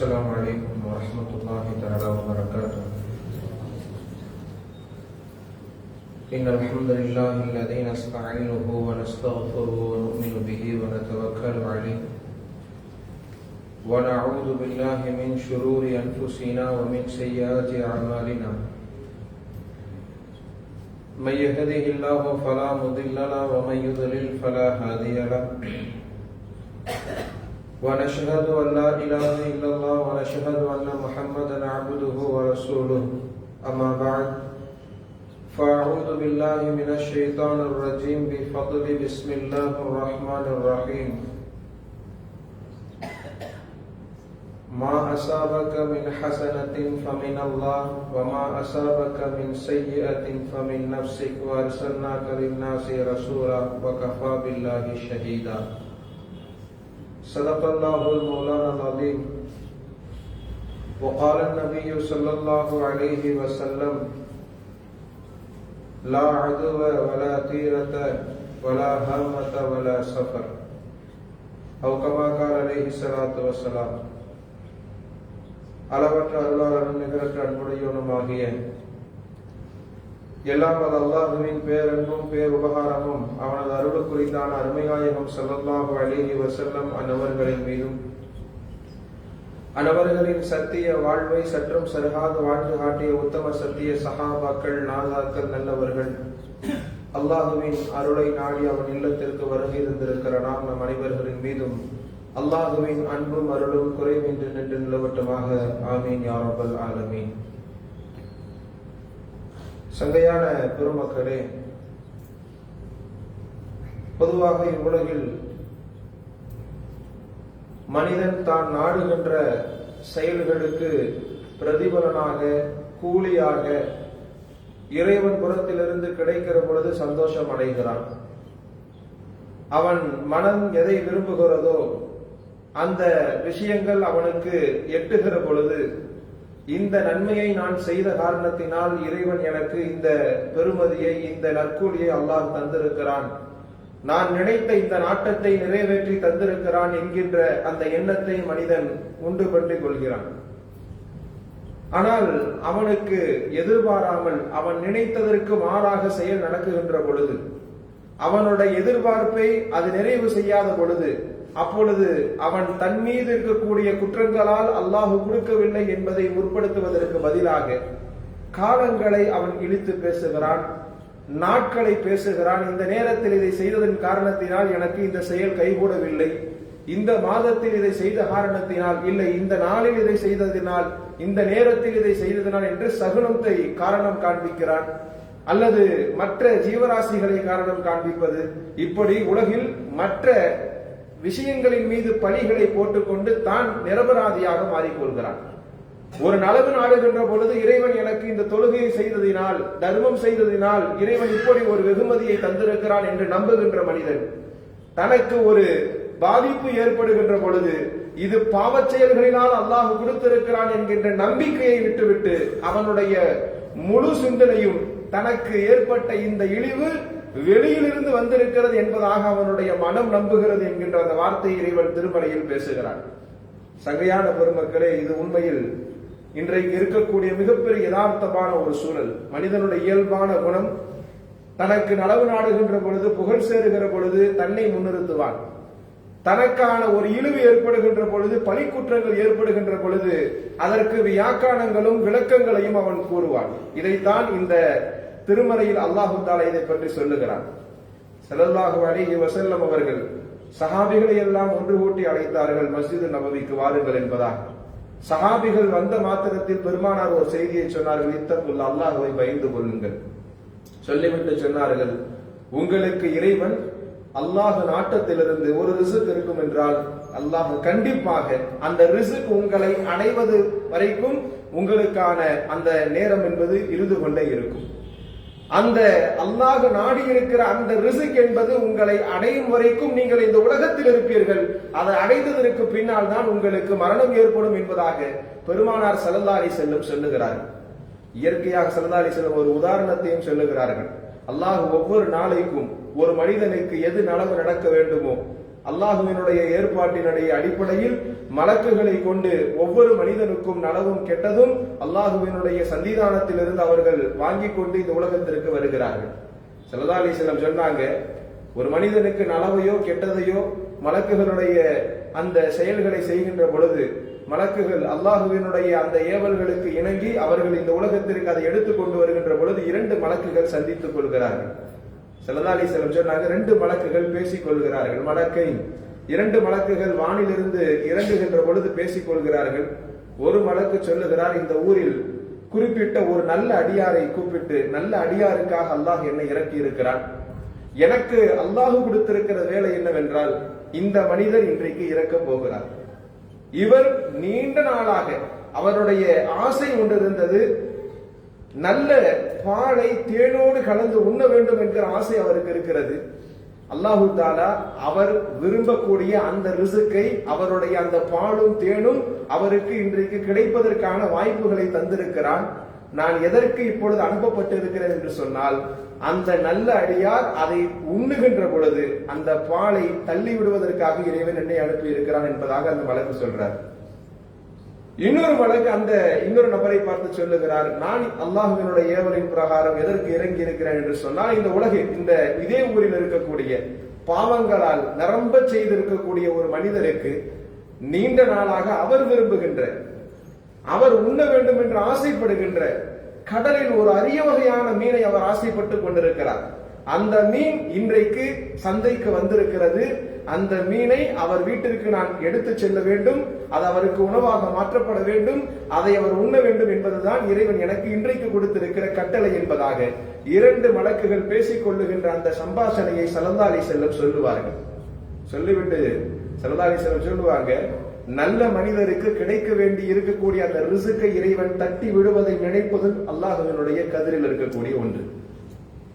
السلام عليكم ورحمة الله تعالى وبركاته. إن الحمد لله الذي نستعينه ونستغفره ونؤمن به ونتوكل عليه. ونعوذ بالله من شرور أنفسنا ومن سيئات أعمالنا. من يهده الله فلا مضل له ومن يضلل فلا هادي له. ونشهد أن لا إله إلا الله ونشهد أن محمدا عبده ورسوله. أما بعد، فأعوذ بالله من الشيطان الرجيم، بفضل بسم الله الرحمن الرحيم. ما أصابك من حسنة فمن الله، وما أصابك من سيئة فمن نفسك، وأرسلناك للناس رسولا، وكفى بالله شهيدا. صدق الله المولانا العظيم وقال النبي صلى الله عليه وسلم لا عدو ولا تيرة ولا هامة ولا سفر أو كما قال عليه الصلاة والسلام அளவற்ற அருளாளரும் நிகரற்ற அன்புடையவனுமாகிய எல்லாம் அது அல்லாஹுவின் பேரன்பும் பேர் உபகாரமும் அவனது அருள் அருமையாயகம் அருமைநாயகம் ஸல்லல்லாஹு அலைஹி வஸல்லம் அன்னவர்களின் மீதும். அனவர்களின் சத்திய வாழ்வை சற்றும் சருகாது வாழ்ந்து காட்டிய உத்தம சத்திய சகாபாக்கள் நாதாக்கள் நல்லவர்கள். அல்லாஹுவின் அருளை நாடி அவன் இல்லத்திற்கு வருகை இருந்திருக்கிற நாம் நம் அனைவர்களின் மீதும். அல்லாஹுவின் அன்பும் அருளும் குறைவின்றி நின்று நிலவட்டமாக. ஆமீன் யாரபல் ஆலமீன். சங்கையான பெருமக்களே பொதுவாக இவ்வுலகில் மனிதன் தான் நாடுகின்ற செயல்களுக்கு பிரதிபலனாக கூலியாக இறைவன் புறத்திலிருந்து கிடைக்கிற பொழுது சந்தோஷம் அடைகிறான் அவன் மனம் எதை விரும்புகிறதோ அந்த விஷயங்கள் அவனுக்கு எட்டுகிற பொழுது இந்த நன்மையை நான் செய்த காரணத்தினால் இறைவன் எனக்கு இந்த பெருமதியை இந்த நற்கூலியை அல்லாஹ் தந்திருக்கிறான். நான் நினைத்த இந்த நாட்டத்தை நிறைவேற்றி தந்திருக்கிறான் என்கின்ற அந்த எண்ணத்தை மனிதன் உண்டு பண்ணிக் கொள்கிறான். ஆனால் அவனுக்கு எதிர்பாராமல் அவன் நினைத்ததற்கு மாறாக செயல் நடக்குகின்ற பொழுது அவனுடைய எதிர்பார்ப்பை அது நிறைவு செய்யாத பொழுது அப்பொழுது அவன் தன் மீது இருக்கக்கூடிய குற்றங்களால் அல்லாஹு கொடுக்கவில்லை என்பதை முற்படுத்துவதற்கு பதிலாக காலங்களை அவன் இழித்து பேசுகிறான் நாட்களை பேசுகிறான். இந்த நேரத்தில் இதை செய்ததன் காரணத்தினால் எனக்கு இந்த செயல் கைகூடவில்லை. இந்த மாதத்தில் இதை செய்த காரணத்தினால் இல்லை. இந்த நாளில் இதை செய்ததினால் இந்த நேரத்தில் இதை செய்ததினால் என்று சகுனத்தை காரணம் காண்பிக்கிறான். அல்லது மற்ற ஜீவராசிகளை காரணம் காண்பிப்பது. இப்படி உலகில் மற்ற விஷயங்களின் மீது பணிகளை போட்டுக்கொண்டு தான் நிரபராதியாக மாறிக்கொள்கிறான். ஒரு நலவு நாடுகின்ற பொழுது இறைவன் எனக்கு இந்த தொழுகையை செய்ததினால் தர்மம் செய்ததினால் இறைவன் இப்படி ஒரு வெகுமதியை தந்திருக்கிறான் என்று நம்புகின்ற மனிதன் தனக்கு ஒரு பாதிப்பு ஏற்படுகின்ற பொழுது இது பாவச் செயல்களினால் அல்லாஹ் கொடுத்திருக்கிறான் என்கின்ற நம்பிக்கையை விட்டுவிட்டு அவனுடைய முழு சிந்தனையும் தனக்கு ஏற்பட்ட இந்த இழிவு வெளியிலிருந்து வந்திருக்கிறது என்பதாக அவனுடைய மனம் நம்புகிறது என்கின்ற அந்த வார்த்தை இறைவன் திருமலையில் பேசுகிறான். சகையான பெருமக்களே இது உண்மையில் இன்றைக்கு இருக்கக்கூடிய மிகப்பெரிய யதார்த்தமான ஒரு சூழல். மனிதனுடைய இயல்பான குணம் தனக்கு நலவு நாடுகின்ற பொழுது புகழ் சேருகிற பொழுது தன்னை முன்னிறுத்துவான். தனக்கான ஒரு இழிவு ஏற்படுகின்ற பொழுது பணிக்குற்றங்கள் ஏற்படுகின்ற பொழுது அதற்கு வியாக்கானங்களும் விளக்கங்களையும் அவன் கூறுவான். இதைத்தான் இந்த திருமறையில் அல்லாஹு தாலா இதை பற்றி சொல்லுகிறான். செல்லல்லாஹு அலிஹி வசல்லம் அவர்கள் சஹாபிகளை எல்லாம் ஒன்று கூட்டி அழைத்தார்கள் மஸ்ஜிது நபவிக்கு வாருங்கள் என்பதாக. சஹாபிகள் வந்த மாத்திரத்தில் பெருமானார் ஒரு செய்தியை சொன்னார்கள் இத்தப்புல் அல்லாஹுவை பயந்து கொள்ளுங்கள். சொல்லிவிட்டு சொன்னார்கள் உங்களுக்கு இறைவன் அல்லாஹ் நாட்டத்திலிருந்து ஒரு ரிசுக் இருக்கும் என்றால் அல்லாஹ் கண்டிப்பாக அந்த ரிசுக் உங்களை அடைவது வரைக்கும் உங்களுக்கான அந்த நேரம் என்பது இருந்து கொண்டே இருக்கும். அந்த அல்லாஹ் நாடி இருக்கிற அந்த ரிசுக் என்பது உங்களை அடையும் வரைக்கும் நீங்கள் இந்த உலகத்தில் இருப்பீர்கள். அதை அடைந்ததற்கு பின்னால் தான் உங்களுக்கு மரணம் ஏற்படும் என்பதாக பெருமானார் சல்லல்லாரி செல்லும் சொல்லுகிறார்கள். இயற்கையாக சல்லல்லாரி செல்லும் ஒரு உதாரணத்தையும் சொல்லுகிறார்கள். அல்லாஹ் ஒவ்வொரு நாளைக்கும் ஒரு மனிதனுக்கு எது நலவு நடக்க வேண்டுமோ அல்லாஹுவினுடைய ஏற்பாட்டினுடைய அடிப்படையில் மலக்குகளை கொண்டு ஒவ்வொரு மனிதனுக்கும் நலவும் கெட்டதும் அல்லாஹுவினுடைய சன்னிதானத்திலிருந்து அவர்கள் வாங்கி கொண்டு இந்த உலகத்திற்கு வருகிறார்கள். சல்லா அலிஸ்லம் சொன்னாங்க ஒரு மனிதனுக்கு நலவையோ கெட்டதையோ மலக்குகளுடைய அந்த செயல்களை செய்கின்ற பொழுது மலக்குகள் அல்லாஹுவினுடைய அந்த ஏவல்களுக்கு இணங்கி அவர்கள் இந்த உலகத்திற்கு அதை எடுத்துக் கொண்டு வருகின்ற பொழுது இரண்டு மலக்குகள் சந்தித்துக் கொள்கிறார்கள். செல்லதாலி செல்லம் சொன்னாங்க ரெண்டு மலக்குகள் பேசிக் கொள்கிறார்கள் மலக்கை இரண்டு மலக்குகள் வானிலிருந்து இறங்குகின்ற பொழுது பேசிக் கொள்கிறார்கள் ஒரு மலக்கு சொல்லுகிறார் இந்த ஊரில் குறிப்பிட்ட ஒரு நல்ல அடியாரை கூப்பிட்டு நல்ல அடியாருக்காக அல்லாஹ் என்னை இறக்கி இருக்கிறான் எனக்கு அல்லாஹ் கொடுத்திருக்கிற வேலை என்னவென்றால் இந்த மனிதர் இன்றைக்கு இறக்க போகிறார். இவர் நீண்ட நாளாக அவருடைய ஆசை ஒன்று இருந்தது நல்ல பாலை தேனோடு கலந்து உண்ண வேண்டும் என்கிற ஆசை அவருக்கு இருக்கிறது. அல்லாஹு தாலா அவர் விரும்பக்கூடிய அந்த ரிசுக்கை அவருடைய அந்த பாலும் தேனும் அவருக்கு இன்றைக்கு கிடைப்பதற்கான வாய்ப்புகளை தந்திருக்கிறான். நான் எதற்கு இப்பொழுது அனுப்பப்பட்டிருக்கிறேன் என்று சொன்னால் அந்த நல்ல அடியார் அதை உண்ணுகின்ற பொழுது அந்த பாலை தள்ளி விடுவதற்காக இறைவன் என்னை அனுப்பி இருக்கிறான் என்பதாக அந்த வழக்கு சொல்றார். இன்னொரு வழக்கு அந்த இன்னொரு நபரை பார்த்து சொல்லுகிறார் நான் அல்லாஹுவினுடைய ஏவலின் பிரகாரம் எதற்கு இறங்கி இருக்கிறேன்? என்று சொன்னால் இந்த உலகில் இந்த இதே ஊரில் இருக்கக்கூடிய பாவங்களால் நிரம்ப செய்திருக்கக்கூடிய ஒரு மனிதருக்கு நீண்ட நாளாக அவர் விரும்புகின்ற அவர் உண்ண வேண்டும் என்று ஆசைப்படுகின்ற கடலில் ஒரு அரிய வகையான மீனை அவர் ஆசைப்பட்டுக் கொண்டிருக்கிறார். அந்த மீன் இன்றைக்கு சந்தைக்கு வந்திருக்கிறது. அந்த மீனை அவர் வீட்டிற்கு நான் எடுத்து செல்ல வேண்டும். அது அவருக்கு உணவாக மாற்றப்பட வேண்டும். அதை அவர் உண்ண வேண்டும் என்பதுதான் இறைவன் எனக்கு இன்றைக்கு கொடுத்திருக்கிற கட்டளை என்பதாக இரண்டு மடக்குகள் பேசிக் கொள்ளுகின்ற அந்த சம்பாஷணையை சலந்தாலி செல்லம் சொல்லுவார்கள். சொல்லிவிட்டு சலந்தாலி செல்லம் சொல்லுவாங்க நல்ல மனிதருக்கு கிடைக்க வேண்டி இருக்கக்கூடிய அந்த ரிசுக்கை இறைவன் தட்டி விடுவதை நினைப்பது அல்லாஹுவினுடைய கதிரில் இருக்கக்கூடிய ஒன்று.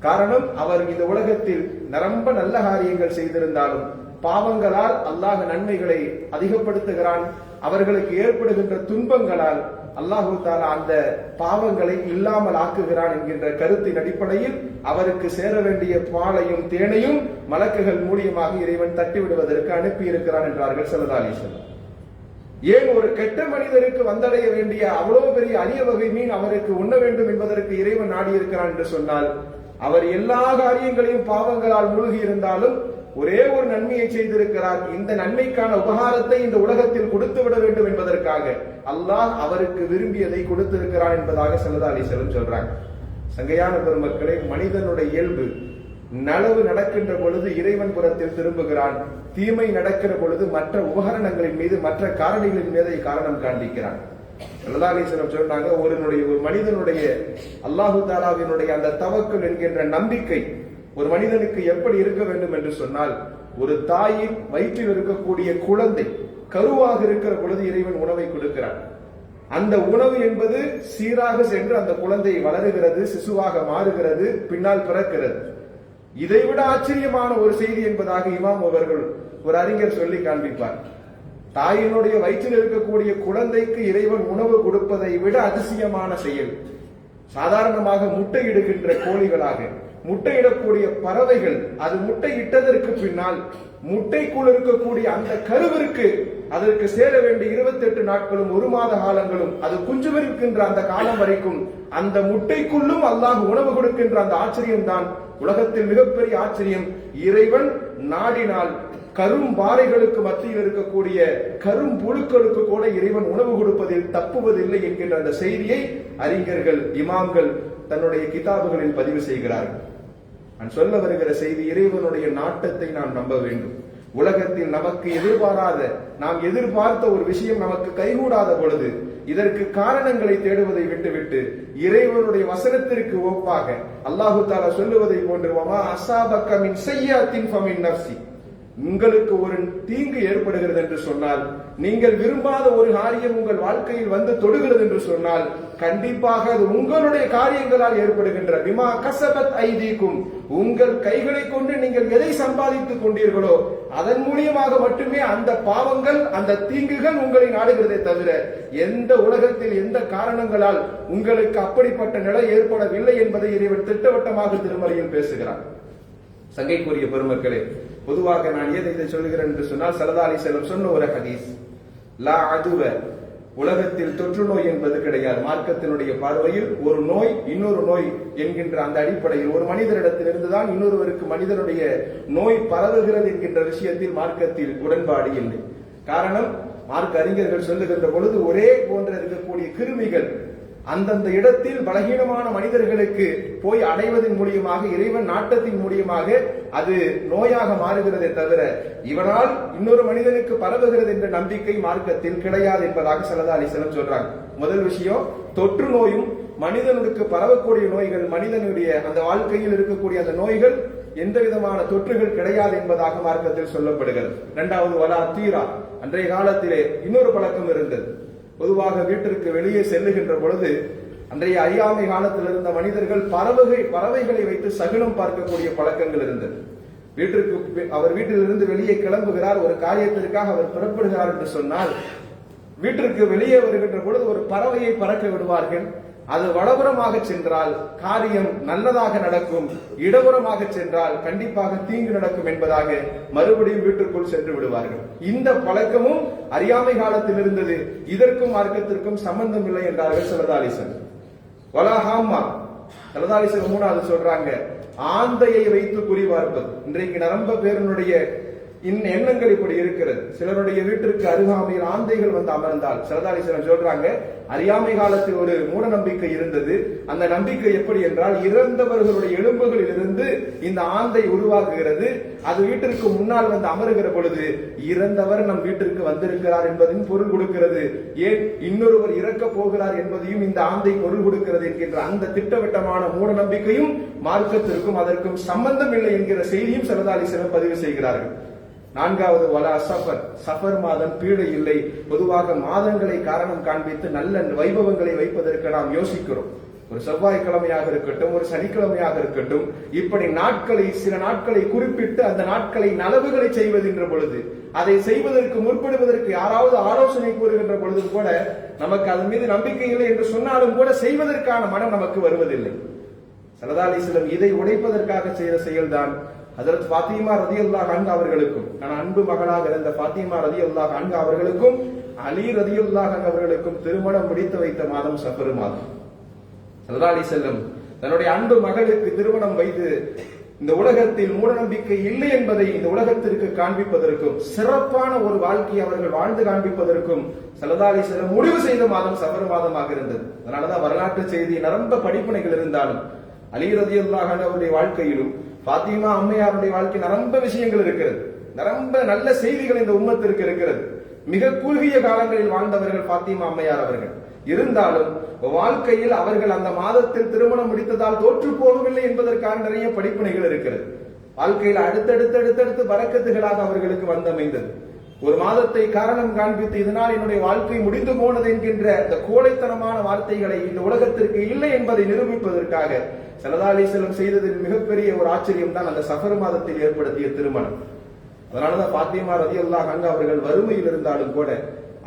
காரணம் அவர் இந்த உலகத்தில் நிரம்ப நல்ல காரியங்கள் செய்திருந்தாலும் பாவங்களால் அல்லாஹ் நன்மைகளை அதிகப்படுத்துகிறான். அவர்களுக்கு ஏற்படுகின்ற துன்பங்களால் அல்லாஹு தாலா அந்த பாவங்களை இல்லாமல் ஆக்குகிறான் என்கின்ற கருத்தின் அடிப்படையில் அவருக்கு சேர வேண்டிய பாலையும் தேனையும் மலக்குகள் மூலியமாக இறைவன் தட்டிவிடுவதற்கு விடுவதற்கு அனுப்பியிருக்கிறான் என்றார்கள் சல்லதாலீஸ்வரர் ஏன் ஒரு கெட்ட மனிதருக்கு வந்தடைய வேண்டிய அவ்வளவு பெரிய அரிய வகை மீன் அவருக்கு உண்ண வேண்டும் என்பதற்கு இறைவன் நாடி இருக்கிறான் என்று சொன்னால் அவர் எல்லா காரியங்களையும் பாவங்களால் மூழ்கி இருந்தாலும் ஒரே ஒரு நன்மையை செய்திருக்கிறார். இந்த நன்மைக்கான உபகாரத்தை இந்த உலகத்தில் கொடுத்து விட வேண்டும் என்பதற்காக அல்லாஹ் அவருக்கு விரும்பியதை கொடுத்திருக்கிறான் என்பதாக சல்லதா அலிசலம் சொல்றாங்க. சங்கையான பெருமக்களே மனிதனுடைய இயல்பு நலவு நடக்கின்ற பொழுது இறைவன் புறத்தில் திரும்புகிறான். தீமை நடக்கிற பொழுது மற்ற உபகரணங்களின் மீது மற்ற காரணிகளின் மீது காரணம் காண்பிக்கிறான். சல்லதாலீஸ்வரம் சொன்னாங்க ஒருனுடைய ஒரு மனிதனுடைய அல்லாஹு தாலாவினுடைய அந்த தவக்கல் என்கின்ற நம்பிக்கை ஒரு மனிதனுக்கு எப்படி இருக்க வேண்டும் என்று சொன்னால் ஒரு தாயின் வயிற்றில் இருக்கக்கூடிய குழந்தை கருவாக இருக்கிற பொழுது இறைவன் உணவை கொடுக்கிறான். அந்த உணவு என்பது சீராக சென்று அந்த குழந்தை வளருகிறது சிசுவாக மாறுகிறது பின்னால் பிறக்கிறது. இதைவிட ஆச்சரியமான ஒரு செய்தி என்பதாக இமாம் அவர்கள் ஒரு அறிஞர் சொல்லி காண்பிப்பார். தாயினுடைய வயிற்றில் இருக்கக்கூடிய குழந்தைக்கு இறைவன் உணவு கொடுப்பதை விட அதிசயமான செயல். சாதாரணமாக முட்டையிடுகின்ற கோழிகளாக முட்டையிடக்கூடிய பறவைகள் அது முட்டையிட்டதற்கு பின்னால் முட்டைக்குள் இருக்கக்கூடிய அந்த கருவிற்கு அதற்கு சேர வேண்டிய இருபத்தி எட்டு நாட்களும் ஒரு மாத காலங்களும் அது குஞ்சுவிருக்கின்ற அந்த காலம் வரைக்கும் அந்த முட்டைக்குள்ளும் அல்லாஹ் உணவு கொடுக்கின்ற அந்த ஆச்சரியம் தான் உலகத்தில் மிகப்பெரிய ஆச்சரியம் இறைவன் நாடினால் கரும் பாறைகளுக்கு மத்தியில் இருக்கக்கூடிய கரும் புழுக்களுக்கு கூட இறைவன் உணவு கொடுப்பதில் தப்புவதில்லை என்கின்ற அந்த செய்தியை அறிஞர்கள் இமாம்கள் தன்னுடைய கிதாபுகளில் பதிவு செய்கிறார்கள். நான் சொல்ல வருகிற செய்தி இறைவனுடைய நாட்டத்தை நாம் நம்ப வேண்டும். உலகத்தில் நமக்கு எதிர்பாராத நாம் எதிர்பார்த்த ஒரு விஷயம் நமக்கு கைகூடாத பொழுது இதற்கு காரணங்களை தேடுவதை விட்டுவிட்டு இறைவனுடைய வசனத்திற்கு ஒப்பாக அல்லாஹு தாலா சொல்லுவதை போன்று வமா அசாபக்கமின் செய்யாத்தின் ஃபமின் நப்சி உங்களுக்கு ஒரு தீங்கு ஏற்படுகிறது என்று சொன்னால் நீங்கள் விரும்பாத ஒரு காரியம் உங்கள் வாழ்க்கையில் வந்து தொடுகிறது என்று சொன்னால் கண்டிப்பாக அது உங்களுடைய காரியங்களால் ஏற்படுகின்ற. விமா கசபத் ஐதீக்கும். உங்கள் கைகளை கொண்டு நீங்கள் எதை சம்பாதித்துக் கொண்டீர்களோ அதன் மூலியமாக மட்டுமே அந்த பாவங்கள் அந்த தீங்குகள் உங்களை நாடுகிறதே தவிர எந்த உலகத்தில் எந்த காரணங்களால் உங்களுக்கு அப்படிப்பட்ட நிலை ஏற்படவில்லை என்பதை இறைவன் திட்டவட்டமாக திருமறையில் பேசுகிறான். சங்கைக்குரிய பெருமக்களே பொதுவாக நான் ஏன் இதை சொல்கிறேன் என்று சொன்னால் சரதாரி செல்லம் சொன்ன ஒரு ஹதீஸ். லா அதுவ. உலகத்தில் தொற்று நோய் என்பது கிடையாது. மார்க்கத்தினுடைய பார்வையில் ஒரு நோய் இன்னொரு நோய் என்கின்ற அந்த அடிப்படையில் ஒரு மனிதரிடத்திலிருந்து தான் இன்னொருவருக்கு மனிதனுடைய நோய் பரவுகிறது என்கின்ற விஷயத்தில் மார்க்கத்தில் உடன்பாடு இல்லை. காரணம் மார்க்க அறிஞர்கள் சொல்லுகின்ற பொழுது ஒரே போன்ற இருக்கக்கூடிய கிருமிகள் அந்தந்த இடத்தில் பலகீனமான மனிதர்களுக்கு போய் அடைவதன் மூலியமாக இறைவன் நாட்டத்தின் மூலியமாக அது நோயாக மாறுகிறதே தவிர இவனால் இன்னொரு மனிதனுக்கு பரவுகிறது என்ற நம்பிக்கை மார்க்கத்தில் கிடையாது என்பதாக சலதா அலிசலம் சொல்றாங்க. முதல் விஷயம் தொற்று நோயும் மனிதனுக்கு பரவக்கூடிய நோய்கள் மனிதனுடைய அந்த வாழ்க்கையில் இருக்கக்கூடிய அந்த நோய்கள் எந்த விதமான தொற்றுகள் கிடையாது என்பதாக மார்க்கத்தில் சொல்லப்படுகிறது. இரண்டாவது வலா தீரா. அன்றைய காலத்திலே இன்னொரு பழக்கம் இருந்தது. பொதுவாக வீட்டிற்கு வெளியே செல்லுகின்ற பொழுது அன்றைய அறியாமை காலத்தில் இருந்த மனிதர்கள் பறவைகள் பறவைகளை வைத்து சகுனம் பார்க்கக்கூடிய பழக்கங்கள் இருந்தது. வீட்டிற்கு அவர் வீட்டிலிருந்து வெளியே கிளம்புகிறார் ஒரு காரியத்திற்காக அவர் புறப்படுகிறார் என்று சொன்னால் வீட்டிற்கு வெளியே வருகின்ற பொழுது ஒரு பறவையை பறக்க விடுவார்கள். அது வடபுறமாக சென்றால் காரியம் நல்லதாக நடக்கும் இடபுறமாக சென்றால் கண்டிப்பாக தீங்கு நடக்கும் என்பதாக மறுபடியும் வீட்டுக்குள் சென்று விடுவார்கள். இந்த பழக்கமும் அறியாமை காலத்தில் இருந்தது. இதற்கும் மார்க்கத்திற்கும் சம்பந்தம் இல்லை என்றார்கள் சிலதாலிசன் வலாஹாமா சிலதாலிசன் மூணாவது சொல்றாங்க ஆந்தையை வைத்து குறி பார்ப்பது. இன்றைக்கு நரம்ப பேரனுடைய இந்த எண்ணங்கள் இப்படி இருக்கிறது. சிலருடைய வீட்டிற்கு அருகாமையில் ஆந்தைகள் வந்து அமர்ந்தால் சிலதாலிசனம் சொல்றாங்க அறியாமை காலத்தில் ஒரு மூட நம்பிக்கை இருந்தது. அந்த நம்பிக்கை எப்படி என்றால் இறந்தவர்களுடைய எலும்புகளில் இருந்து இந்த ஆந்தை உருவாக்குகிறது. அது வீட்டிற்கு முன்னால் வந்து அமருகிற பொழுது இறந்தவர் நம் வீட்டிற்கு வந்திருக்கிறார் என்பதையும் பொருள் கொடுக்கிறது. ஏன்? இன்னொருவர் இறக்க போகிறார் என்பதையும் இந்த ஆந்தை பொருள் கொடுக்கிறது என்கின்ற அந்த திட்டவட்டமான மூட நம்பிக்கையும் மார்க்கத்திற்கும் அதற்கும் சம்பந்தம் இல்லை என்கிற செய்தியும் சிலதாலிசனம் பதிவு செய்கிறார்கள். நான்காவது வலா சஃபர். சஃபர் மாதம் பீடு இல்லை. பொதுவாக மாதங்களை காரணம் காண்பித்து நல்ல வைபவங்களை வைப்பதற்கு நாம் யோசிக்கிறோம். ஒரு செவ்வாய்க்கிழமையாக இருக்கட்டும் ஒரு சனிக்கிழமையாக இருக்கட்டும் இப்படி நாட்களை சில நாட்களை குறிப்பிட்டு அந்த நாட்களை நலவுகளை செய்வதென்ற பொழுது அதை செய்வதற்கு முற்படுவதற்கு யாராவது ஆலோசனை கூறுகின்ற பொழுது கூட நமக்கு அதன் மீது நம்பிக்கை இல்லை என்று சொன்னாலும் கூட செய்வதற்கான மனம் நமக்கு வருவதில்லை. சரதாலிஸ்லம் இதை உடைப்பதற்காக செய்த செயல்தான். ஹஜரத் ரதி ரதியுல்லாஹ் அன்ஹா அவர்களுக்கும் நான் அன்பு மகளாக இருந்த ஃபாத்திமா ரதியுல்லாஹ் அன்ஹா அவர்களுக்கும் அலி ரதியுல்லாஹ் அன்ஹா அவர்களுக்கும் திருமணம் முடித்து வைத்த மாதம் சஃபர் மாதம். சல்லா செல்லம் தன்னுடைய அன்பு மகளுக்கு திருமணம் வைத்து இந்த உலகத்தில் மூடநம்பிக்கை இல்லை என்பதை இந்த உலகத்திற்கு காண்பிப்பதற்கும் சிறப்பான ஒரு வாழ்க்கையை அவர்கள் வாழ்ந்து காண்பிப்பதற்கும் சல்லா செல்லம் முடிவு செய்த மாதம் சபர மாதமாக இருந்தது. அதனாலதான் வரலாற்று செய்தி நிரம்ப படிப்பினைகள் இருந்தாலும் அலி ரதியுல்லாஹ் அவருடைய வாழ்க்கையிலும் பாத்திமா அம்மையாருடைய வாழ்க்கை நிரம்ப விஷயங்கள் இருக்கிறது. நிரம்ப நல்ல செய்திகள் இந்த உம்மத்திற்கு இருக்கிறது. மிக குறுகிய காலங்களில் வாழ்ந்தவர்கள் பாத்திமா அம்மையார் அவர்கள். இருந்தாலும் வாழ்க்கையில் அவர்கள் அந்த மாதத்தில் திருமணம் முடித்ததால் தோற்று போகவில்லை என்பதற்கான நிறைய படிப்பினைகள் இருக்கிறது. வாழ்க்கையில் அடுத்தடுத்து அடுத்தடுத்து வரக்கத்துகளாக அவர்களுக்கு வந்தமைந்தது. ஒரு மாதத்தை காரணம் காண்பித்து இதனால் என்னுடைய வாழ்க்கை முடிந்து போனது என்கின்ற இந்த கோழைத்தனமான வார்த்தைகளை இந்த உலகத்திற்கு இல்லை என்பதை நிரூபிப்பதற்காக சலதாலி செல்லம் செய்ததில் மிகப்பெரிய ஒரு ஆச்சரியம் தான் அந்த சஃபர் மாதத்தில் ஏற்படுத்திய திருமணம். அதனாலதான் பாத்தியமா ரதி அல்லாஹ் அவர்கள் வறுமையில் இருந்தாலும் கூட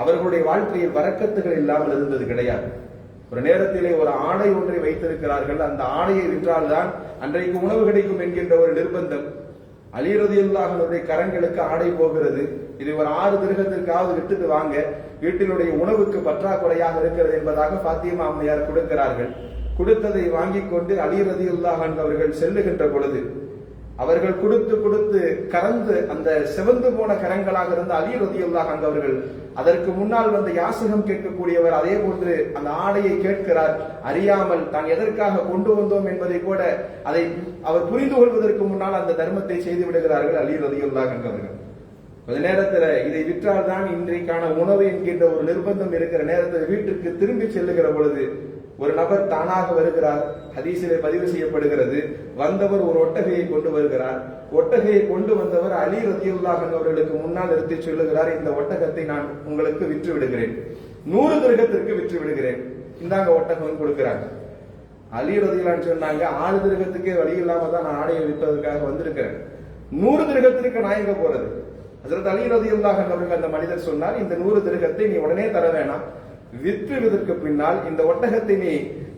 அவர்களுடைய வாழ்க்கையில் வரக்கத்துகள் இல்லாமல் இருந்தது கிடையாது. ஒரு நேரத்திலே ஒரு ஆடை ஒன்றை வைத்திருக்கிறார்கள். அந்த ஆடையை விற்றால்தான் அன்றைக்கு உணவு கிடைக்கும் என்கின்ற ஒரு நிர்பந்தம். அலிரதியுல்லாஹனுடைய கரங்களுக்கு ஆடை போகிறது. இது ஒரு ஆறு திருகத்திற்காவது விட்டுட்டு வாங்க. வீட்டினுடைய உணவுக்கு பற்றாக்குறையாக இருக்கிறது என்பதாக பாத்தியமா அம்மையார் கொடுக்கிறார்கள். கொடுத்ததை வாங்கிக் கொண்டு அலி அவர்கள் செல்லுகின்ற பொழுது அவர்கள் கொடுத்து கொடுத்து கறந்து அந்த செவந்து போன கரங்களாக இருந்த அலி ரதியுல்லாஹ் அவர்கள் அதற்கு முன்னால் வந்த யாசகம் கேட்கக்கூடியவர் அதே போன்று அந்த ஆடையை கேட்கிறார். அறியாமல் தான் எதற்காக கொண்டு வந்தோம் என்பதை கூட அதை அவர் புரிந்து கொள்வதற்கு முன்னால் அந்த தர்மத்தை செய்து விடுகிறார்கள் அலி ரதியுல்லாஹ் அவர்கள். கொஞ்ச நேரத்துல இதை விற்றால் தான் இன்றைக்கான உணவு என்கின்ற ஒரு நிர்பந்தம் இருக்கிற நேரத்தில் வீட்டிற்கு திரும்பி செல்லுகிற பொழுது ஒரு நபர் தானாக வருகிறார் ஹதீசிலே பதிவு செய்யப்படுகிறது. வந்தவர் ஒரு ஒட்டகையை கொண்டு வருகிறார். ஒட்டகையை கொண்டு வந்தவர் அலி ரதியுல்லாஹன் அவர்களுக்கு முன்னால் நிறுத்தி சொல்லுகிறார் இந்த ஒட்டகத்தை நான் உங்களுக்கு விற்று விடுகிறேன். நூறு கிரகத்திற்கு விற்று விடுகிறேன். இந்தாங்க ஒட்டகம் கொடுக்கிறாங்க. அலி ரதியுல்லான்னு சொன்னாங்க ஆறு திருகத்துக்கே வழி இல்லாம தான் நான் ஆடையை விற்பதற்காக வந்திருக்கிறேன். நூறு திருகத்திற்கு நான் எங்க போறது? ஹசரத் அலி ரதியுல்லாஹ் அவர்கள் அந்த மனிதர் சொன்னார் இந்த நூறு திருகத்தை நீ உடனே தர வேணாம். விற்றுவதற்கு பின்னால் இந்த ஒட்டகத்தை நீ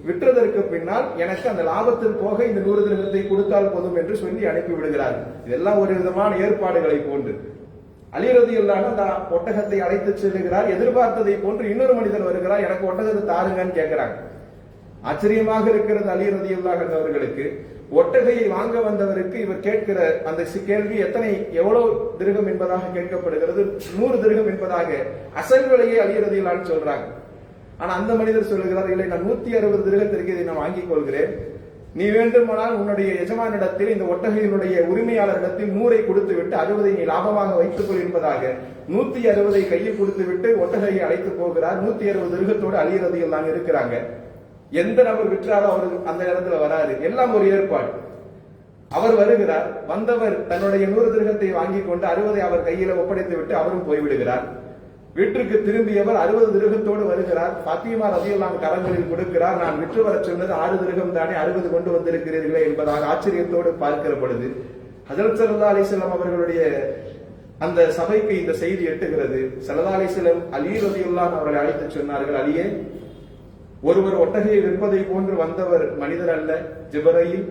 விற்றதற்கு பின்னால் எனக்கு அந்த லாபத்தில் போக இந்த நூறு திருகத்தை கொடுத்தால் போதும் என்று சொல்லி அனுப்பி விடுகிறார். இதெல்லாம் ஒரு விதமான ஏற்பாடுகளை போன்று. அலிரதி இல்லாம அந்த ஒட்டகத்தை அழைத்து செல்லுகிறார். எதிர்பார்த்ததை போன்று இன்னொரு மனிதன் வருகிறார். எனக்கு ஒட்டகத்தை தாருங்கன்னு கேட்கிறாங்க ஆச்சரியமாக இருக்கிறது அலி ரதி அவர்களுக்கு. ஒட்டகையை வாங்க வந்தவருக்கு இவர் கேட்கிற அந்த கேள்வி எத்தனை எவ்வளவு திருகம் என்பதாக கேட்கப்படுகிறது? நூறு திருகம் என்பதாக அசல் விலையை அலி சொல்றாங்க. ஆனா அந்த மனிதர் சொல்லுகிறார் இல்லை நான் நூத்தி அறுபது திருகத்திற்கு இதை நான் வாங்கிக் கொள்கிறேன். நீ வேண்டுமானால் உன்னுடைய எஜமானிடத்தில் இந்த ஒட்டகையினுடைய உரிமையாளரிடத்தில் நூறை கொடுத்து விட்டு அறுபதை நீ லாபமாக வைத்துக் கொள் என்பதாக நூத்தி அறுபதை கையில் கொடுத்து விட்டு ஒட்டகையை அழைத்து போகிறார். நூத்தி அறுபது திருகத்தோடு அழியறதையும் தான் இருக்கிறாங்க. எந்த நபர் விற்றாலும் அவர் அந்த இடத்துல வராரு. எல்லாம் ஒரு ஏற்பாடு. அவர் வருகிறார். வந்தவர் தன்னுடைய நூறு திருகத்தை வாங்கி கொண்டு அறுபதை அவர் கையில ஒப்படைத்து விட்டு அவரும் போய்விடுகிறார். வீட்டிற்கு திரும்பியவர் அறுபது திருகத்தோடு வருகிறார். பத்தியமா ரதியெல்லாம் கரங்களில் கொடுக்கிறார். நான் விற்று வரச் சொன்னது ஆறு திருகம் தானே அறுபது கொண்டு வந்திருக்கிறீர்களே என்பதாக ஆச்சரியத்தோடு பார்க்கிற பொழுது ஹசரத் சல்லா அலிசல்லாம் அவர்களுடைய அந்த சபைக்கு இந்த செய்தி எட்டுகிறது. சல்லா அலிஸ்லம் அலி ரதியுல்லான் அவர்களை அழைத்து சொன்னார்கள் அலியே ஒருவர் ஒட்டகையை விற்பதை போன்று வந்தவர் மனிதர் அல்ல ஜிபரையில்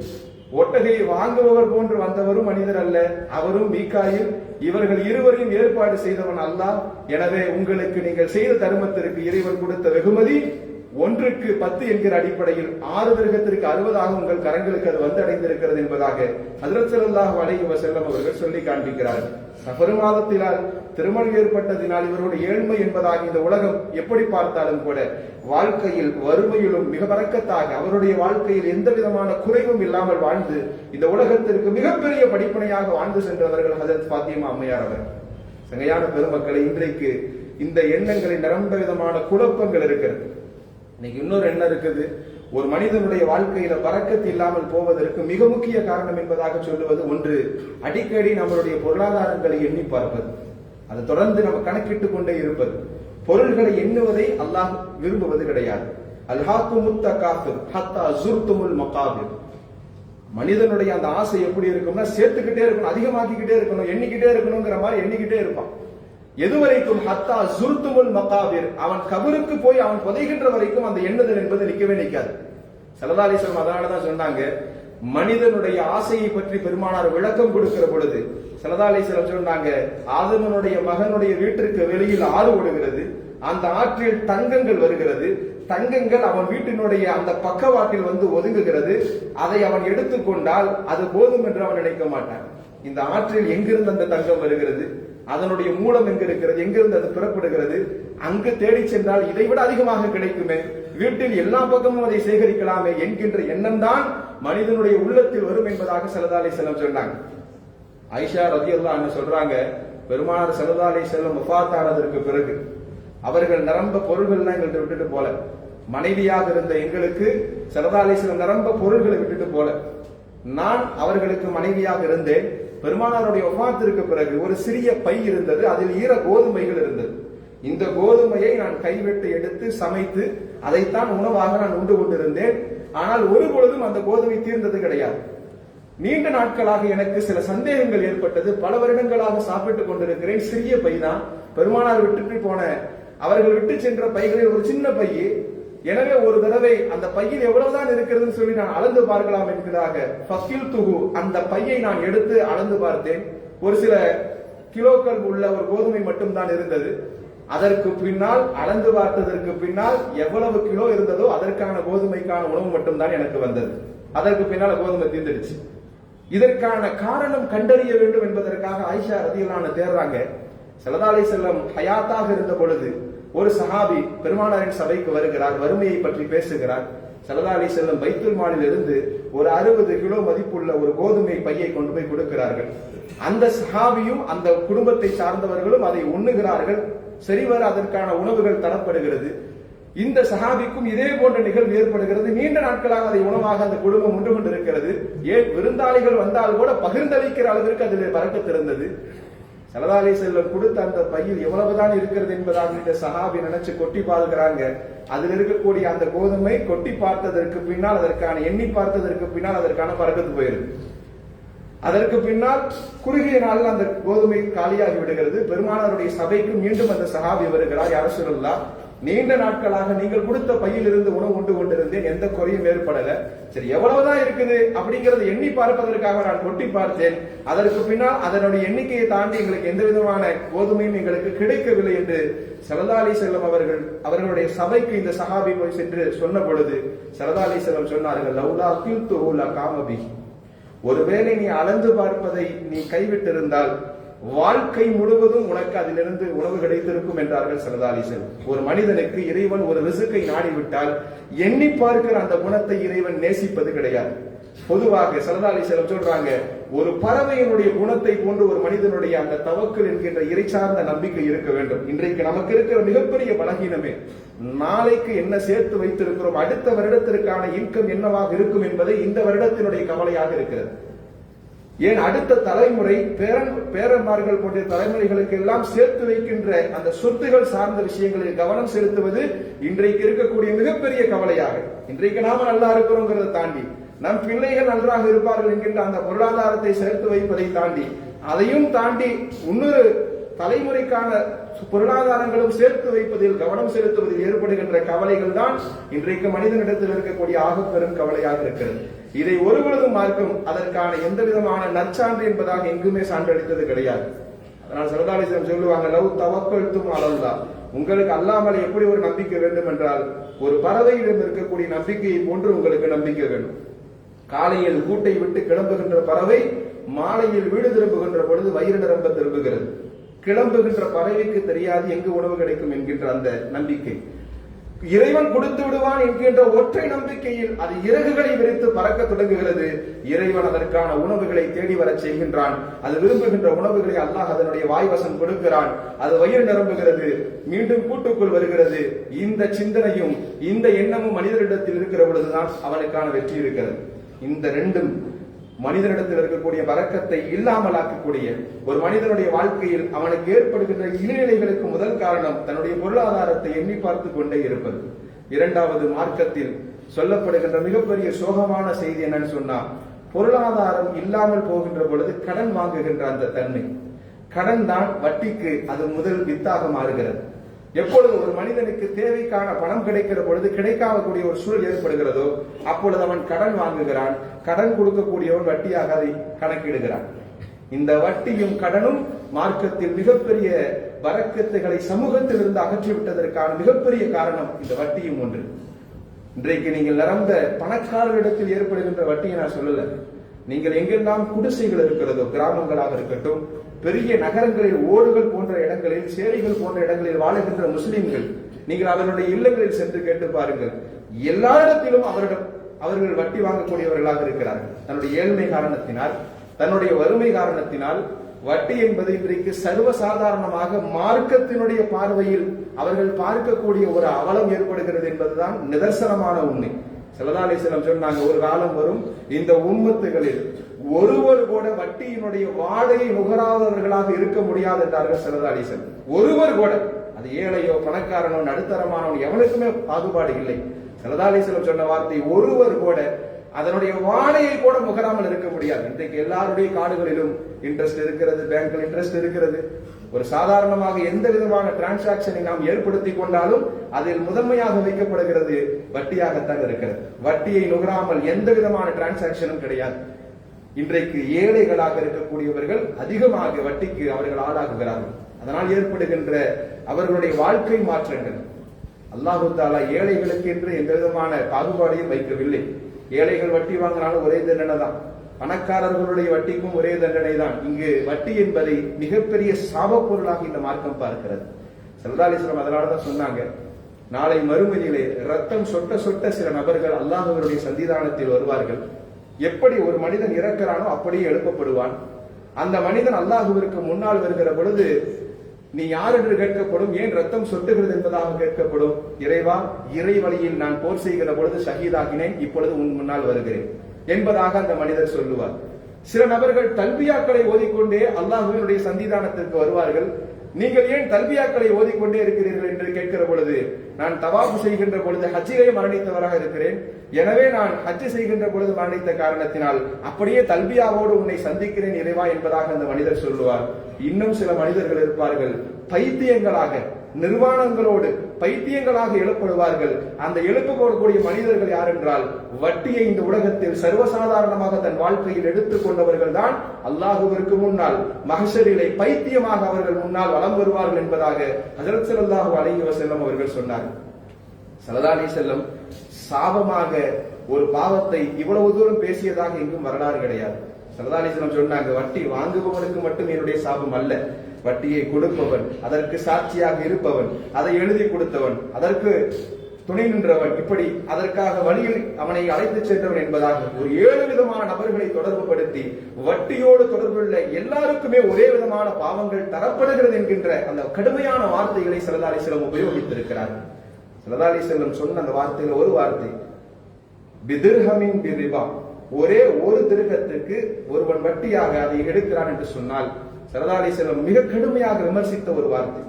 ஒட்டகையை வாங்குபவர் போன்று வந்தவரும் மனிதர் அல்ல அவரும் மீக்காயில் இவர்கள் இருவரையும் ஏற்பாடு செய்தவன் அல்லா எனவே உங்களுக்கு நீங்கள் செய்த தர்மத்திற்கு இறைவன் கொடுத்த வெகுமதி ஒன்றுக்கு பத்து என்கிற அடிப்படையில் ஆறு திருகத்திற்கு அறுபதாக உங்கள் கரங்களுக்கு அது வந்து அடைந்திருக்கிறது என்பதாக அதிரச்சலாக ஸல்லல்லாஹு செல்லம் அவர்கள் சொல்லி காண்பிக்கிறார் சபரு மாதத்தினால் திருமணம் ஏற்பட்டதினால் இவருடைய ஏழ்மை என்பதாக இந்த உலகம் எப்படி பார்த்தாலும் கூட வாழ்க்கையில் வறுமையிலும் மிக பறக்கத்தாக அவருடைய வாழ்க்கையில் எந்த விதமான குறைவும் இல்லாமல் வாழ்ந்து இந்த உலகத்திற்கு மிகப்பெரிய படிப்பனையாக வாழ்ந்து சென்றவர்கள் ஹசரத் பாத்தியமா அம்மையார் அவர் சங்கையான பெருமக்களை இன்றைக்கு இந்த எண்ணங்களில் நிரம்ப விதமான குழப்பங்கள் இருக்கிறது. இன்னைக்கு இன்னொரு எண்ணம் இருக்குது. ஒரு மனிதனுடைய வாழ்க்கையில பறக்கத்து இல்லாமல் போவதற்கு மிக முக்கிய காரணம் என்பதாக சொல்லுவது ஒன்று. அடிக்கடி நம்மளுடைய பொருளாதாரங்களை எண்ணி பார்ப்பது. அதை தொடர்ந்து நம்ம கணக்கிட்டுக் கொண்டே இருப்பது. பொருள்களை எண்ணுவதை அல்லாஹ் விரும்புவது கிடையாது. அல்ஹாக்கு முத்த காஃபிர் ஹத்தா ஜுர்துமுல் மகாபிர். மனிதனுடைய அந்த ஆசை எப்படி இருக்கும்னா சேர்த்துக்கிட்டே இருக்கணும் அதிகமாக்கிக்கிட்டே இருக்கணும் எண்ணிக்கிட்டே இருக்கணுங்கிற மாதிரி எண்ணிக்கிட்டே இருப்பான். எதுவரைக்கும் ஹத்தா ஜுர்துமுல் மகாபிர் அவன் கபருக்கு போய் அவன் புதைகின்ற வரைக்கும் அந்த எண்ணுதல் என்பது நிற்கவே நிற்காது. சலதாலிசம் அதனாலதான் சொன்னாங்க மனிதனுடைய ஆசையை பற்றி பெருமானார் விளக்கம் கொடுக்கிற பொழுது சலதாலிசலம் சொன்னாங்க ஆதமனுடைய மகனுடைய வீட்டிற்கு வெளியில் ஆறு ஓடுகிறது அந்த ஆற்றில் தங்கங்கள் வருகிறது தங்கங்கள் அவன் வீட்டினுடைய அந்த பக்கவாட்டில் வந்து ஒதுங்குகிறது அதை அவன் எடுத்துக்கொண்டால் அது போதும் என்று அவன் நினைக்க மாட்டான். இந்த ஆற்றில் எங்கிருந்து அந்த தங்கம் வருகிறது? அதனுடைய மூலம் எங்க இருக்கிறது எங்கிருந்து அது புறப்படுகிறது அங்கு தேடி சென்றால் இதை விட அதிகமாக கிடைக்குமே. வீட்டில் எல்லா பக்கமும் அதை சேகரிக்கலாமே என்கின்ற எண்ணம் தான் மனிதனுடைய உள்ளத்தில் வரும் என்பதாக சலதாலை செல்லம் சொன்னாங்க. ஐஷா ரதி என்ன சொல்றாங்க பெருமானார் சலதாலை செல்லம் முஃபாத்தானதற்கு பிறகு அவர்கள் நிரம்ப பொருள்கள்லாம் எங்கள்கிட்ட விட்டுட்டு போல. மனைவியாக இருந்த எங்களுக்கு சரதாலை சில நிரம்ப பொருள்களை விட்டுட்டு போல. நான் அவர்களுக்கு மனைவியாக இருந்தேன். பெருமானாருடைய ஒப்பாத்திற்கு பிறகு ஒரு சிறிய பை இருந்தது அதில் ஈர கோதுமைகள் இருந்தது. இந்த கோதுமையை நான் கைவிட்டு எடுத்து சமைத்து அதைத்தான் உணவாக நான் உண்டு கொண்டிருந்தேன். ஆனால் ஒரு பொழுதும் அந்த கோதுமை தீர்ந்தது கிடையாது. நீண்ட நாட்களாக எனக்கு சில சந்தேகங்கள் ஏற்பட்டது. பல வருடங்களாக சாப்பிட்டுக் கொண்டிருக்கிறேன். சிறிய பை தான். பெருமானார் விட்டுட்டு போன அவர்கள் விட்டு சென்ற பைகளில் ஒரு சின்ன பை எனவே ஒரு தடவை அந்த பையில் எவ்வளவுதான் இருக்கிறதுன்னு சொல்லி நான் அளந்து பார்க்கலாம் என்கிறதாக ஃபக்கில் துகு அந்த பையை நான் எடுத்து அளந்து பார்த்தேன். ஒரு சில கிலோக்கள் உள்ள ஒரு கோதுமை மட்டும்தான் இருந்தது. அதற்கு பின்னால் அளந்து பார்த்ததற்கு பின்னால் எவ்வளவு கிலோ இருந்ததோ அதற்கான கோதுமைக்கான உணவு மட்டும்தான் எனக்கு வந்தது. அதற்கு பின்னால் கோதுமை தீர்ந்துடுச்சு. இதற்கான காரணம் கண்டறிய வேண்டும் என்பதற்காக ஆயிஷா ரதியிலான தேர்றாங்க. செலதாலை செல்லம் ஹயாத்தாக இருந்த பொழுது ஒரு சஹாபி பெருமானாரின் சபைக்கு வருகிறார் வறுமையை பற்றி பேசுகிறார். சலதா அலி செல்லம் பைத்துல் மாலில் இருந்து ஒரு அறுபது கிலோ மதிப்புள்ள ஒரு கோதுமை பையை கொண்டு போய் கொடுக்கிறார்கள். அந்த சஹாபியும் அந்த குடும்பத்தை சார்ந்தவர்களும் அதை உண்ணுகிறார்கள். சரிவர அதற்கான உணவுகள் தரப்படுகிறது. இந்த சஹாபிக்கும் இதே போன்ற நிகழ்வு ஏற்படுகிறது. நீண்ட நாட்களாக அதை உணவாக அந்த குடும்பம் உண்டு கொண்டிருக்கிறது. ஏன்? விருந்தாளிகள் வந்தால் கூட பகிர்ந்தளிக்கிற அளவிற்கு அதில் பறக்கத்திருந்தது சலதாலை செல்ல கொடுத்த அந்த பையில் எவ்வளவுதான் இருக்கிறது என்பதாக இந்த சஹாபி நினைச்சு கொட்டி பார்க்கிறாங்க அதில் இருக்கக்கூடிய அந்த கோதுமை கொட்டி பார்த்ததற்கு பின்னால் அதற்கான எண்ணி பார்த்ததற்கு பின்னால் அதற்கான பறக்கத்து போயிருது அதற்கு பின்னால் குறுகிய நாளில் அந்த கோதுமை காலியாகி விடுகிறது. பெருமானாருடைய சபைக்கு மீண்டும் அந்த சஹாபி வருகிறார். யார சொல்லலாம் நீண்ட நாட்களாக நீங்கள் கொடுத்த பையில் இருந்து உணவு உண்டு கொண்டிருந்தேன். எந்த குறையும் ஏற்படல. சரி எவ்வளவுதான் இருக்குது அப்படிங்கறத எண்ணி பார்ப்பதற்காக நான் கொட்டி பார்த்தேன். அதற்கு பின்னால் அதனுடைய எண்ணிக்கையை தாண்டி எங்களுக்கு எந்த விதமான கோதுமையும் எங்களுக்கு கிடைக்கவில்லை என்று சரதாலி செல்லம் அவர்கள் அவர்களுடைய சபைக்கு இந்த சஹாபி போய் சென்று சொன்ன பொழுது சரதாலி செல்லம் சொன்னார்கள் லவுலா கில் காமபி ஒருவேளை நீ அளந்து பார்ப்பதை நீ கைவிட்டிருந்தால் வாழ்க்கை முழுவதும் உனக்கு அதிலிருந்து உணவு கிடைத்திருக்கும் என்றார்கள் சரதாலிசன். ஒரு மனிதனுக்கு இறைவன் ஒரு ரிசுக்கை நாடிவிட்டால் எண்ணி பார்க்கிற அந்த குணத்தை இறைவன் நேசிப்பது கிடையாது. பொதுவாக சரதாலிசனம் சொல்றாங்க ஒரு பறவையினுடைய குணத்தை போன்று ஒரு மனிதனுடைய அந்த தவக்கல் என்கின்ற இறை சார்ந்த நம்பிக்கை இருக்க வேண்டும். இன்றைக்கு நமக்கு இருக்கிற மிகப்பெரிய பலகீனமே நாளைக்கு என்ன சேர்த்து வைத்திருக்கிறோம் அடுத்த வருடத்திற்கான இன்கம் என்னவாக இருக்கும் என்பதை இந்த வருடத்தினுடைய கவலையாக இருக்கிறது. ஏன் அடுத்த தலைமுறை பேரன் பேரன்மார்கள் போன்ற தலைமுறைகளுக்கு எல்லாம் சேர்த்து வைக்கின்ற அந்த சொத்துகள் சார்ந்த விஷயங்களில் கவனம் செலுத்துவது இன்றைக்கு இருக்கக்கூடிய மிகப்பெரிய கவலையாக. இன்றைக்கு நாம நல்லா இருக்கிறோங்கிறத தாண்டி நம் பிள்ளைகள் நன்றாக இருப்பார்கள் என்கின்ற அந்த பொருளாதாரத்தை சேர்த்து வைப்பதை தாண்டி அதையும் தாண்டி இன்னொரு தலைமுறைக்கான பொருளாதாரங்களும் சேர்த்து வைப்பதில் கவனம் செலுத்துவதில் ஏற்படுகின்ற கவலைகள் தான் இன்றைக்கு மனிதனிடத்தில் இருக்கக்கூடிய ஆகப்பெரும் கவலையாக இருக்கிறது. இதை ஒருபொழுதும் மார்க்கம் அதற்கான எந்த விதமான நற்சான்று என்பதாக எங்குமே சான்றளித்தது கிடையாது. அதனால் சரதாலிசம் சொல்லுவாங்க லவ் தவக்கழுத்தும் அளவுதா உங்களுக்கு அல்லாமல் எப்படி ஒரு நம்பிக்கை வேண்டும் என்றால் ஒரு பறவையிடம் இருக்கக்கூடிய நம்பிக்கையை போன்று உங்களுக்கு நம்பிக்கை வேண்டும் காலையில் கூட்டை விட்டு கிளம்புகின்ற பறவை மாலையில் வீடு திரும்புகின்ற பொழுது வயிறு நிரம்ப திரும்புகிறது. கிளம்புகின்ற பறவைக்கு தெரியாது எங்கு உணவு கிடைக்கும் என்கின்ற அந்த நம்பிக்கை. இறைவன் கொடுத்து விடுவான் என்கின்ற ஒற்றை நம்பிக்கையில் அது இறகுகளை விரித்து பறக்க தொடங்குகிறது. இறைவன் அதற்கான உணவுகளை தேடி வரச் செய்கின்றான். அது விரும்புகின்ற உணவுகளை அல்லாஹ் அதனுடைய வாய்வசம் கொடுக்கிறான். அது வயிறு நிரம்புகிறது. மீண்டும் கூட்டுக்குள் வருகிறது. இந்த சிந்தனையும் இந்த எண்ணமும் மனிதரிடத்தில் இருக்கிற பொழுதுதான் அவனுக்கான வெற்றி இருக்கிறது. இந்த ரெண்டும் மனிதனிடத்தில் இருக்கக்கூடிய வரக்கத்தை இல்லாமலாக்கக்கூடிய ஒரு மனிதனுடைய வாழ்க்கையில் அவனுக்கு ஏற்படுகின்ற இழிநிலைகளுக்கு முதல் காரணம் தன்னுடைய பொருளாதாரத்தை எண்ணி பார்த்து கொண்டே இருப்பது. இரண்டாவது மார்க்கத்தில் சொல்லப்படுகின்ற மிகப்பெரிய சோகமான செய்தி என்னன்னு சொன்னா பொருளாதாரம் இல்லாமல் போகின்ற பொழுது கடன் வாங்குகின்ற அந்த தன்மை. கடன் தான் வட்டிக்கு அது முதல் வித்தாக மாறுகிறது. எப்பொழுது ஒரு மனிதனுக்கு தேவைக்கான பணம் கிடைக்கிற பொழுது கிடைக்காம கூடிய ஒரு சூழல் ஏற்படுகிறதோ அப்பொழுது அவன் கடன் வாங்குகிறான். கடன் கொடுக்கக்கூடியவன் வட்டியாக அதை கணக்கிடுகிறான். இந்த வட்டியும் கடனும் மார்க்கத்தில் மிகப்பெரிய வரக்கத்துகளை சமூகத்தில் இருந்து அகற்றிவிட்டதற்கான மிகப்பெரிய காரணம் இந்த வட்டியும் ஒன்று. இன்றைக்கு நீங்கள் நிரம்ப பணக்காரர்களிடத்தில் ஏற்படுகின்ற வட்டியை நான் சொல்லல. நீங்கள் எங்கெல்லாம் குடிசைகள் இருக்கிறதோ கிராமங்களாக இருக்கட்டும் பெரிய நகரங்களில் ஓடுகள் போன்ற இடங்களில் சேரிகள் போன்ற இடங்களில் வாழுகின்ற முஸ்லிம்கள் நீங்கள் அவர்களுடைய இல்லங்களில் சென்று கேட்டு பாருங்கள். எல்லா இடத்திலும் அவரிடம் அவர்கள் வட்டி வாங்கக்கூடியவர்களாக இருக்கிறார்கள். தன்னுடைய ஏழ்மை காரணத்தினால் தன்னுடைய வறுமை காரணத்தினால் வட்டி என்பது இன்றைக்கு சர்வசாதாரணமாக மார்க்கத்தினுடைய பார்வையில் அவர்கள் பார்க்கக்கூடிய ஒரு அவலம் ஏற்படுகிறது என்பதுதான் நிதர்சனமான உண்மை. செல்லதாலேசனம் சொன்னாங்க ஒரு காலம் வரும் இந்த உண்மத்துகளில் ஒருவர் கூட வட்டியினுடைய வாடகை நுகராதவர்களாக இருக்க முடியாது என்றார்கள் செல்லதாலேசன் ஒருவர் கூட அது ஏழையோ பணக்காரனோ நடுத்தரமானவன் எவனுக்குமே பாகுபாடு இல்லை. செல்லதாலேசனம் சொன்ன வார்த்தை ஒருவர் கூட அதனுடைய வாடகை கூட முகராமல் இருக்க முடியாது. இன்றைக்கு எல்லாருடைய காடுகளிலும் இன்ட்ரெஸ்ட் இருக்கிறது பேங்க்ல இன்ட்ரெஸ்ட் இருக்கிறது. ஒரு சாதாரணமாக எந்த விதமான டிரான்சாக்சனை நாம் ஏற்படுத்தி கொண்டாலும் அதில் முதன்மையாக வைக்கப்படுகிறது வட்டியாகத்தான் இருக்கிறது. வட்டியை நுகராமல் எந்த விதமான டிரான்சாக்சனும் கிடையாது. இன்றைக்கு ஏழைகளாக இருக்கக்கூடியவர்கள் அதிகமாக வட்டிக்கு அவர்கள் ஆளாகுகிறார்கள். அதனால் ஏற்படுகின்ற அவர்களுடைய வாழ்க்கை மாற்றங்கள். அல்லாஹு தாலா ஏழைகளுக்கு என்று எந்த விதமான பாகுபாடையும் வைக்கவில்லை. ஏழைகள் வட்டி வாங்கினாலும் ஒரே தண்டனை தான். பணக்காரர்களுடைய வட்டிக்கும் ஒரே தண்டனை தான். இங்கு வட்டி என்பதை மிகப்பெரிய சாப பொருளாக இந்த மார்க்கம் பார்க்கிறது. சல்லாலிஸ்லாம் அதனாலதான் சொன்னாங்க நாளை மறுமையிலே ரத்தம் சொட்ட சொட்ட சில நபர்கள் அல்லாஹவருடைய சந்திதானத்தில் வருவார்கள். எப்படி ஒரு மனிதன் இறக்கிறானோ அப்படியே எழுப்பப்படுவான். அந்த மனிதன் அல்லாஹுவிற்கு முன்னால் வருகிற பொழுது நீ யார் என்று கேட்கப்படும்? ஏன் ரத்தம் சொட்டுகிறது என்பதாக கேட்கப்படும். இறைவா இறை வழியில் நான் போர் செய்கிற பொழுது ஷஹீதாகினேன். இப்பொழுது உன் முன்னால் வருகிறேன். என்பதாக அந்த மனிதர் சொல்லுவார். சில நபர்கள் தல்பியாக்களை ஓதிக்கொண்டே அல்லாஹுவினுடைய சந்திதானத்திற்கு வருவார்கள். நீங்கள் ஏன் தல்பியாக்களை ஓதிக்கொண்டே இருக்கிறீர்கள் என்று கேட்கிற பொழுது நான் தவாபு செய்கின்ற பொழுது ஹஜ்ஜிலே மரணித்தவராக இருக்கிறேன். எனவே நான் ஹஜ்ஜு செய்கின்ற பொழுது மரணித்த காரணத்தினால் அப்படியே தல்பியாவோடு உன்னை சந்திக்கிறேன் இறைவா என்பதாக அந்த மனிதர் சொல்லுவார். இன்னும் சில மனிதர்கள் இருப்பார்கள். பைத்தியங்களாக நிர்வாணங்களோடு பைத்தியங்களாக எழுப்படுவார்கள். அந்த எழுப்பப்படக்கூடிய மனிதர்கள் யார் என்றால் வட்டியை இந்த உலகத்தில் சர்வசாதாரணமாக தன் வாழ்க்கையில் எடுத்துக் கொண்டவர்கள் தான் அல்லாஹுவிற்கு முன்னால். மகசரிலை பைத்தியமாக அவர்கள் முன்னால் வலம் வருவார்கள் என்பதாக ஹசரத் ஸல்லல்லாஹு அலைஹி வசல்லம் அவர்கள் சொன்னார். சல்லல்லாஹு செல்லம் சாபமாக ஒரு பாவத்தை இவ்வளவு தூரம் பேசியதாக எங்கும் வரலாறு கிடையாது. சரதாலிசனம் சொன்னாங்க வட்டி வாங்குபவனுக்கு மட்டும் என்னுடைய சாபம் அல்ல. வட்டியை கொடுப்பவன் அதற்கு சாட்சியாக இருப்பவன் அதை எழுதி கொடுத்தவன் அதற்கு துணை நின்றவன் இப்படி அதற்காக வழியில் அவனை அழைத்து சென்றவன் என்பதாக ஒரு ஏழு விதமான நபர்களை தொடர்பு படுத்தி வட்டியோடு தொடர்புள்ள எல்லாருக்குமே ஒரே விதமான பாவங்கள் தரப்படுகிறது என்கின்ற அந்த கடுமையான வார்த்தைகளை சிலதாரி செல்லம் உபயோகித்திருக்கிறார். சிலதாரி செல்லம் சொன்ன அந்த வார்த்தையில ஒரு வார்த்தை பிதிர்ஹமின் பிரிவா ஒரே ஒரு திருகத்துக்கு ஒருவன் வட்டியாக அதை எடுக்கிறான் என்று சொன்னால் சரதாரி செல்வம் மிக கடுமையாக விமர்சித்த ஒரு வார்த்தை.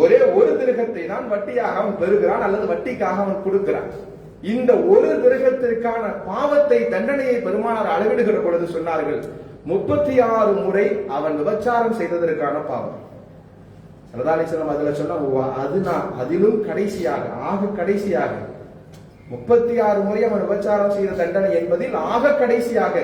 ஒரே ஒரு திருகத்தை தான் வட்டியாக அவன் பெறுகிறான் அல்லது வட்டிக்காக அவன் கொடுக்கிறான். இந்த ஒரு திருகத்திற்கான பாவத்தை தண்டனையை பெருமானார் அளவிடுகிற பொழுது சொன்னார்கள் முப்பத்தி ஆறு முறை அவன் விபச்சாரம் செய்ததற்கான பாவம். சரதாரி செல்வம் அதுல சொன்னா அது நான் அதிலும் கடைசியாக ஆக கடைசியாக முப்பத்தி ஆறு முறை அவன் விபச்சாரம் செய்த தண்டனை என்பதில் ஆக கடைசியாக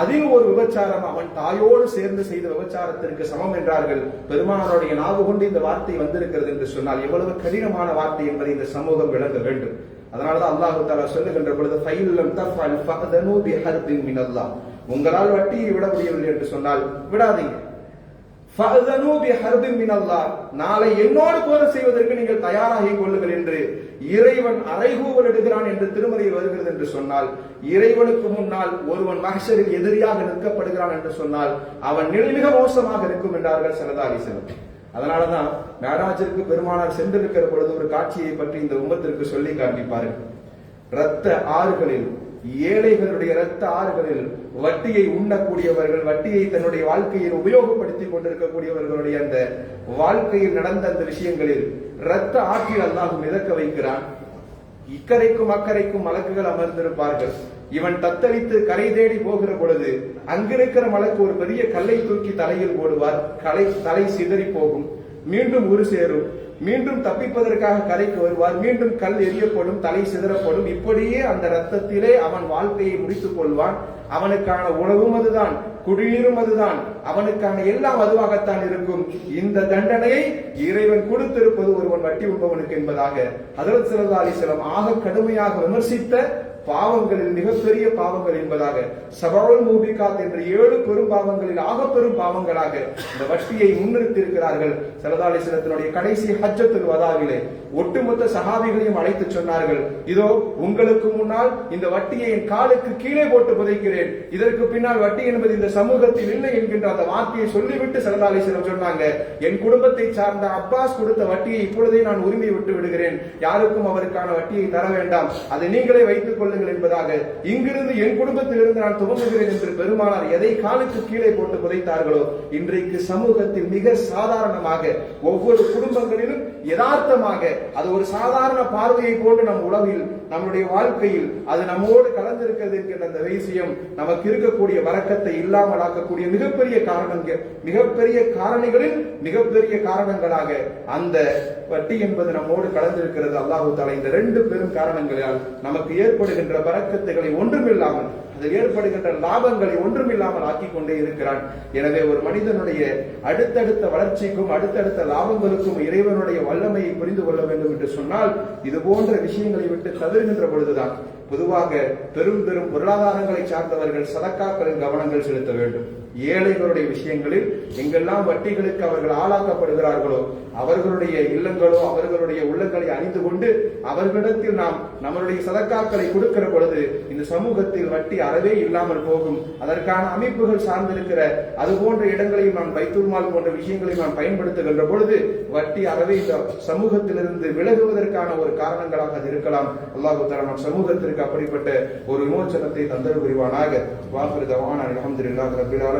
அதில் ஒரு விபச்சாரம் அவன் தாயோடு சேர்ந்து செய்த விபச்சாரத்திற்கு சமம் என்றார்கள். பெருமானாருடைய நாவு கொண்டு இந்த வார்த்தை வந்திருக்கிறது என்று சொன்னால் எவ்வளவு கடினமான வார்த்தை என்பதை இந்த சமூகம் விளங்க வேண்டும். அதனாலதான் அல்லாஹு தாலா சொல்லுகின்ற பொழுது ஃபைலம் தஃபல் ஃபஹதனு பிஹர்பின் மினல்லாஹ். உங்களால் வட்டியை விட முடியவில்லை என்று சொன்னால் விடாதீங்க. நாளை என்னோடு போர் செய்வதற்கு நீங்கள் தயாராகிக் கொள்ளுங்கள் என்று இறைவன் அறைகூவல் எடுக்கிறான் என்று திருமறையில் வருகிறது என்று சொன்னால் இறைவனுக்கு முன்னால் ஒருவன் மகசரில் எதிரியாக நிற்கப்படுகிறான் என்று சொன்னால் அவன் நிலை மிக மோசமாக இருக்கும் என்றார்கள் சரதாரி செல்வம் அதனாலதான் மேராஜிற்கு பெருமானார் சென்றிருக்கிற பொழுது ஒரு காட்சியை பற்றி இந்த உம்மத்திற்கு சொல்லி காண்பிப்பார்கள். இரத்த ஆறுகளில் ஏழைகளுடைய இரத்த ஆறுகளில் வட்டியை உண்ணக்கூடியவர்கள் வட்டியை தன்னுடைய வாழ்க்கையில் உபயோகப்படுத்திக் கொண்டிருக்கக்கூடியவர்களுடைய அந்த வாழ்க்கையில் நடந்த அந்த விஷயங்களில் இரத்த ஆற்றில் அல்லாஹ் மிதக்க வைக்கிறான். இக்கரைக்கும் அக்கறைக்கும் மலக்குகள் அமர்ந்திருப்பார்கள். இவன் தத்தளித்து கரை தேடி போகிற பொழுது அங்கிருக்கிற மலக்கு ஒரு பெரிய கல்லை தூக்கி தலையில் போடுவார். கலை தலை சிதறி போகும் மீண்டும் ஒரு சேரும் மீண்டும் தப்பிப்பதற்காக கரைக்கு வருவார். மீண்டும் கல் எரியப்படும் தலை சிதறப்படும். இப்படியே அந்த ரத்தத்திலே அவன் வாழ்க்கையை முடித்துக் கொள்வான். அவனுக்கான உணவும் அதுதான் குடிநீரும் அதுதான். அவனுக்கான எல்லாம் அதுவாகத்தான் இருக்கும். இந்த தண்டனையை இறைவன் கொடுத்திருப்பது ஒருவன் வட்டி உண்பவனுக்கு என்பதாக ஹதரத் ஸல்லல்லாஹு ஆக கடுமையாக விமர்சித்த பாவங்களில் மிகப்பெரிய பாவங்கள் என்பதாக சபாவல் மூபிகாத் என்ற ஏழு பெரும் பாவங்களில் ஆக பெரும் பாவங்களாக இந்த வட்டியை முன்னிறுத்தி இருக்கிறார்கள் சரதாலிசனத்தினுடைய கடைசி ஹஜ்ஜத்துல் வதாவிலே ஒட்டுமொத்த சஹாபிகளையும் அழைத்து சொன்னார்கள் இதோ உங்களுக்கு முன்னால் இந்த வட்டியை என் காலுக்கு கீழே போட்டு புதைக்கிறேன். இதற்கு பின்னால் வட்டி என்பது இந்த சமூகத்தில் இல்லை என்கின்ற அந்த வார்த்தையை சொல்லிவிட்டு சரதாலிசனம் சொன்னாங்க. என் குடும்பத்தை சார்ந்த அப்பாஸ் கொடுத்த வட்டியை இப்பொழுதே நான் உரிமை விட்டு விடுகிறேன். யாருக்கும் அவருக்கான வட்டியை தர வேண்டாம். அதை நீங்களே வைத்துக் கொள்ளுங்கள் என்பதாக இங்கிருந்து என் குடும்பத்திலிருந்து நான் துவங்குகிறேன் என்று பெருமானார் எதை காலுக்கு கீழே போட்டு புதைத்தார்களோ இன்றைக்கு சமூகத்தில் மிக சாதாரணமாக ஒவ்வொரு குடும்பங்களிலும் யதார்த்தமாக அது ஒரு சாதாரண பார்வையை போன்று நம் உலகில் நம்முடைய வாழ்க்கையில் அது நம்மோடு கலந்திருக்கிறது அந்த விஷயம் நமக்கு இருக்கக்கூடிய வரக்கத்தை இல்லாமல் ஆக்கக்கூடிய மிகப்பெரிய காரணங்கள் மிகப்பெரிய காரணிகளில் மிகப்பெரிய காரணங்களாக அந்த வட்டி என்பது நம்மோடு கலந்திருக்கிறது. அல்லாஹு தாலா இந்த ரெண்டு பெரும் காரணங்களால் நமக்கு ஏற்படுகின்ற பறக்கத்துகளை ஒன்றுமில்லாமல் அதில் ஏற்படுகின்ற லாபங்களை ஒன்றுமில்லாமல் ஆக்கிக் கொண்டே இருக்கிறான். எனவே ஒரு மனிதனுடைய அடுத்தடுத்த வளர்ச்சிக்கும் அடுத்தடுத்த லாபங்களுக்கும் இறைவனுடைய வல்லமையை புரிந்து கொள்ள வேண்டும் என்று சொன்னால் இது போன்ற விஷயங்களை விட்டு தவிர்கின்ற பொழுதுதான் பொதுவாக பெரும் பெரும் பொருளாதாரங்களை சார்ந்தவர்கள் சதக்காக்களின் கவனங்கள் செலுத்த வேண்டும். ஏழைகளுடைய விஷயங்களில் எங்கெல்லாம் வட்டிகளுக்கு அவர்கள் ஆளாக்கப்படுகிறார்களோ அவர்களுடைய இல்லங்களோ அவர்களுடைய உள்ளங்களை அணிந்து கொண்டு அவர்களிடத்தில் நாம் நம்மளுடைய சதக்காக்களை கொடுக்கிற பொழுது இந்த சமூகத்தில் வட்டி அறவே இல்லாமல் போகும். அதற்கான அமைப்புகள் சார்ந்திருக்கிற அது போன்ற இடங்களையும் நாம் பைத்தூர்மால் போன்ற விஷயங்களையும் நாம் பயன்படுத்துகின்ற பொழுது வட்டி அறவே இந்த சமூகத்திலிருந்து விலகுவதற்கான ஒரு காரணங்களாக அது இருக்கலாம். அல்லாஹு தலா நம் சமூகத்திற்கு அப்படிப்பட்ட ஒரு விமோச்சனத்தை தந்தல் புரிவானாக வாஃபிரு தவான ரபிலால